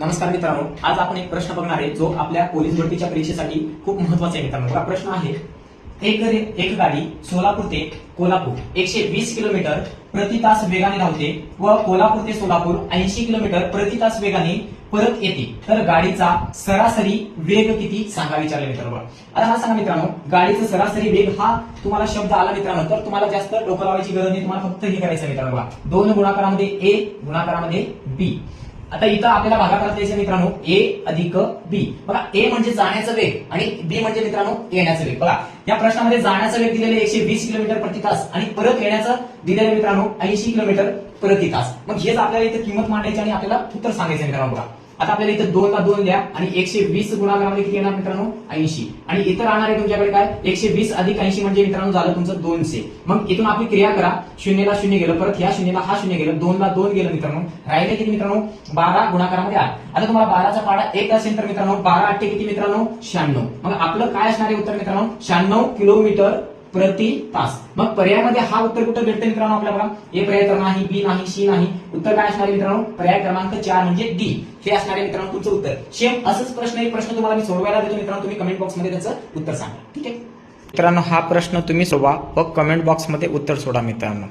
नमस्कार मित्रांनो आज आपण एक प्रश्न बघणार आहे जो आपल्या पोलीस भरतीच्या परीक्षेसाठी खूप महत्त्वाचा आहे मित्रांनो. हा प्रश्न आहे एक एक गाडी सोलापूर ते कोल्हापूर एकशे वीस किलोमीटर प्रति तास वेगाने धावते व कोल्हापूर ते सोलापूर ऐंशी किलोमीटर प्रति तास वेगाने परत येते. तर गाडीचा सरासरी वेग किती? सांगा विचारले मित्रांनो. आता हा सांगा मित्रांनो गाडीचा सरासरी वेग हा तुम्हाला शब्द आला मित्रांनो तर तुम्हाला जास्त डोकं लावायची गरज नाही तुम्हाला फक्त हे करायचं मित्रांनो. दोन गुणाकारामध्ये ए गुणाकारामध्ये बी. आता इथं आपल्याला भागाकार द्यायचं मित्रांनो. ए अधिक बी. बघा ए म्हणजे जाण्याचा वेग आणि बी म्हणजे मित्रांनो येण्याचा वेग. बघा या प्रश्नामध्ये जाण्याचा वेग दिलेले एकशे वीस किलोमीटर प्रति तास आणि परत येण्याचं दिलेलं मित्रांनो ऐंशी किलोमीटर प्रति तास. मग हेच आपल्याला इथं किंमत मांडायची आणि आपल्याला उत्तर सांगायचं मित्रांनो बघा. आता आपल्याला इथं दोन ला दोन द्या आणि एकशे वीस गुणाकारामध्ये किती येणार मित्रांनो? ऐंशी. आणि इथं राहणार आहे तुमच्याकडे काय? एकशे वीस अधिक ऐंशी म्हणजे मित्रांनो झालं तुमचं दोनशे. मग इथून आपली क्रिया करा. शून्यला शून्य गेलं परत ह्या शून्यला हा शून्य गेलं दोनला दोन गेलं मित्रांनो. राहिले किती मित्रांनो? बारा गुणाकारामध्ये आठ. आता तुम्हाला बाराचा पाडा एक असेल तर मित्रांनो बारा आठे किती मित्रांनो? शहाण्णव. मग आपलं काय असणार आहे उत्तर मित्रांनो? शहाण्णव किलोमीटर प्रति तास. मग पर्यायामध्ये हा उत्तर कुठं भेटतं मित्रांनो आपल्याला बघा? ए पर्याय तर नाही बी नाही सी नाही. उत्तर काय असणार मित्रांनो? पर्याय क्रमांक चार म्हणजे डी. हे असणार आहे मित्रांनो तुमचं उत्तर. सेम असंच प्रश्न एक प्रश्न तुम्हाला मी सोडवायला देतो मित्रांनो. तुम्ही कमेंट बॉक्समध्ये त्याचं उत्तर सांगा. ठीक आहे? मित्रांनो हा प्रश्न तुम्ही सोडवा व कमेंट बॉक्समध्ये उत्तर सोडा मित्रांनो.